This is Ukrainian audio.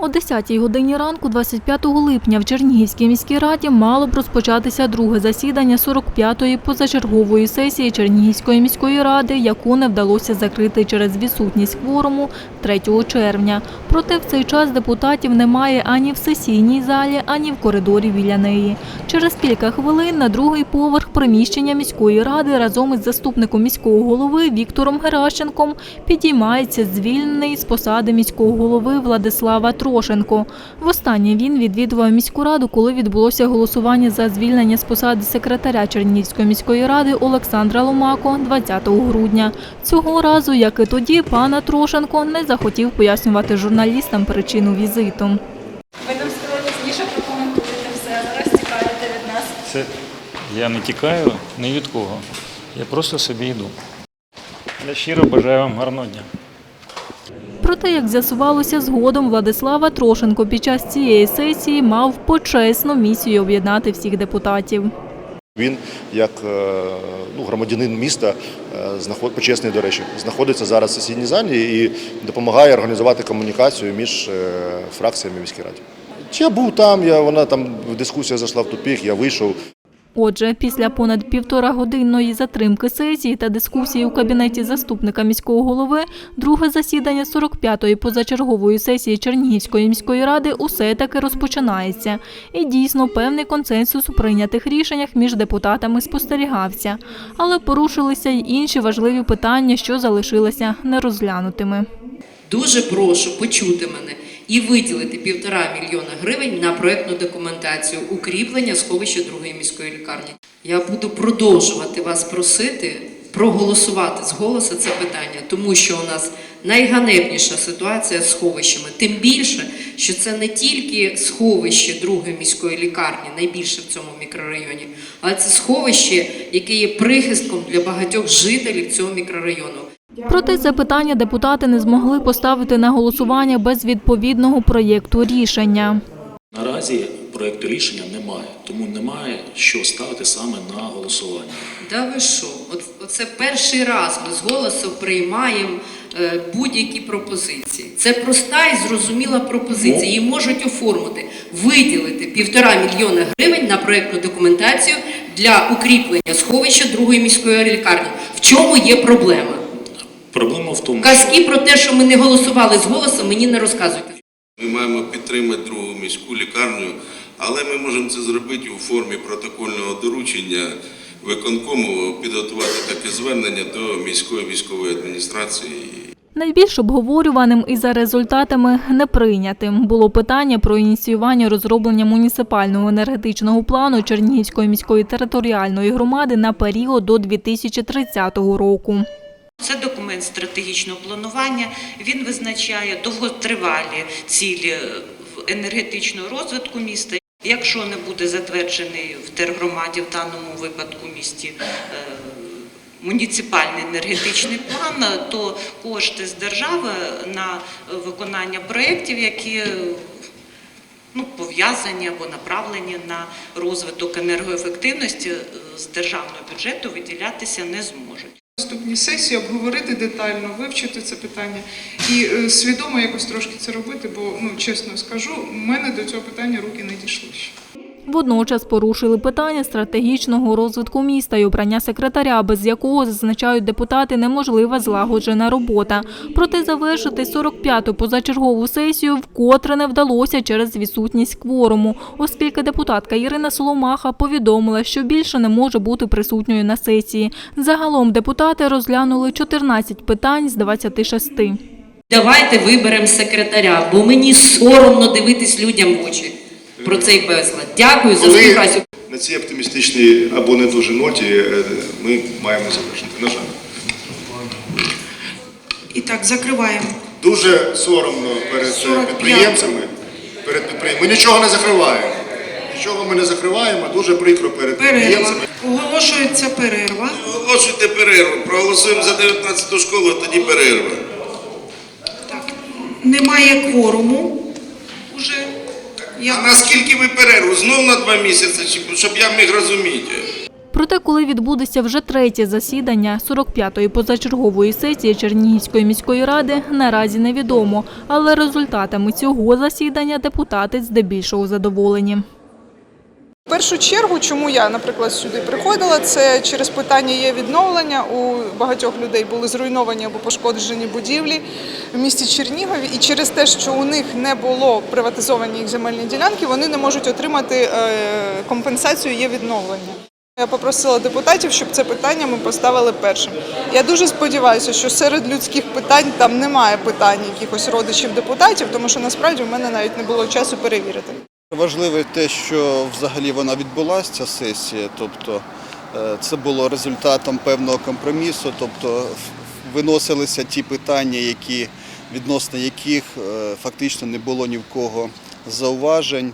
О 10-й годині ранку 25 липня в Чернігівській міській раді мало б розпочатися друге засідання 45-ї позачергової сесії Чернігівської міської ради, яку не вдалося закрити через відсутність кворуму 3 червня. Проте в цей час депутатів немає ані в сесійній залі, ані в коридорі біля неї. Через кілька хвилин на другий поверх приміщення міської ради разом із заступником міського голови Віктором Геращенком підіймається звільнений з посади міського голови Владислава Трошенко. Востаннє він відвідував міську раду, коли відбулося голосування за звільнення з посади секретаря Чернігівської міської ради Олександра Ломако 20 грудня. Цього разу, як і тоді, пана Трошенко не захотів пояснювати журналістам причину візиту. Ви нам сказали пізніше прокоментуєте все, зараз тікаєте від нас. Це я не тікаю ні від кого. Я просто собі йду. Я щиро бажаю вам гарного дня. Проте, як з'ясувалося згодом, Владислава Трошенко під час цієї сесії мав почесну місію об'єднати всіх депутатів. Він, як е, ну, громадянин міста, е, знаход- почесний, до речі, знаходиться зараз в сесійній залі і допомагає організувати комунікацію між е, фракціями міській раді. Я був там, я, вона там дискусія зайшла в тупік, я вийшов. Отже, після понад півтора годинної затримки сесії та дискусії у кабінеті заступника міського голови, друге засідання 45-ї позачергової сесії Чернігівської міської ради усе таки розпочинається. І дійсно певний консенсус у прийнятих рішеннях між депутатами спостерігався. Але порушилися й інші важливі питання, що залишилися нерозглянутими. Дуже прошу почути мене і виділити півтора мільйона гривень на проектну документацію укріплення сховища другої міської лікарні. Я буду продовжувати вас просити проголосувати з голосу це питання, тому що у нас найганебніша ситуація з сховищами. Тим більше, що це не тільки сховище другої міської лікарні, найбільше в цьому мікрорайоні, а це сховище, яке є прихистком для багатьох жителів цього мікрорайону. Проте це питання депутати не змогли поставити на голосування без відповідного проєкту рішення. Наразі проєкту рішення немає, тому немає що ставити саме на голосування. Да ви що? От, оце перший раз ми з голосу приймаємо е, будь-які пропозиції. Це проста і зрозуміла пропозиція. Її можуть оформити, виділити півтора мільйона гривень на проєктну документацію для укріплення сховища другої міської лікарні. В чому є проблема? Проблема в тому, Казки про те, що ми не голосували з голосу, мені не розказуйте. Ми маємо підтримати другу міську лікарню, але ми можемо це зробити у формі протокольного доручення виконкому підготувати таке звернення до міської військової адміністрації. Найбільш обговорюваним і за результатами неприйнятим було питання про ініціювання розроблення муніципального енергетичного плану Чернігівської міської територіальної громади на період до 2030 року. Документ стратегічного планування. Він визначає довготривалі цілі енергетичного розвитку міста. Якщо не буде затверджений в тергромаді, в даному випадку місті е, муніципальний енергетичний план, то кошти з держави на виконання проєктів, які ну, пов'язані або направлені на розвиток енергоефективності, е, з державного бюджету виділятися не зможуть. Наступній сесії обговорити детально, вивчити це питання і е, свідомо якось трошки це робити, бо ну чесно скажу, в мене до цього питання руки не дійшли ще. Водночас порушили питання стратегічного розвитку міста і обрання секретаря, без якого, зазначають депутати, неможлива злагоджена робота. Проте завершити 45-ту позачергову сесію вкотре не вдалося через відсутність кворуму, оскільки депутатка Ірина Соломаха повідомила, що більше не може бути присутньою на сесії. Загалом депутати розглянули 14 питань з 26. Давайте виберемо секретаря, бо мені соромно дивитись людям в очі про цей безлад. Дякую за співпрацю. на цій оптимістичній або не дуже ноті е, ми маємо завершити. На жаль. І так, закриваємо. Дуже соромно перед е, 45. підприємцями. Перед підприємцями. Ми нічого не закриваємо. Нічого ми не закриваємо, дуже прикро перед Перерва. підприємцями. Оголошується перерва. Оголошуйте перерву, проголосуємо за 19 школу, тоді перерва. Так. Немає кворуму. Уже Я наскільки ви перерву? Знов на два місяці, щоб я міг розуміти? Проте, коли відбудеться вже третє засідання 45-ї позачергової сесії Чернігівської міської ради, наразі невідомо. Але результатами цього засідання депутати здебільшого задоволені. Першу чергу, чому я, наприклад, сюди приходила, це через питання є відновлення. У багатьох людей були зруйновані або пошкоджені будівлі в місті Чернігові, і через те, що у них не було приватизовані їх земельні ділянки, вони не можуть отримати е, компенсацію є відновлення. Я попросила депутатів, щоб це питання ми поставили першим. Я дуже сподіваюся, що серед людських питань там немає питань якихось родичів депутатів, тому що насправді в мене навіть не було часу перевірити. Важливе те, що взагалі вона відбулася, ця сесія, тобто е, це було результатом певного компромісу, тобто виносилися ті питання, які, відносно яких е, фактично не було ні в кого зауважень.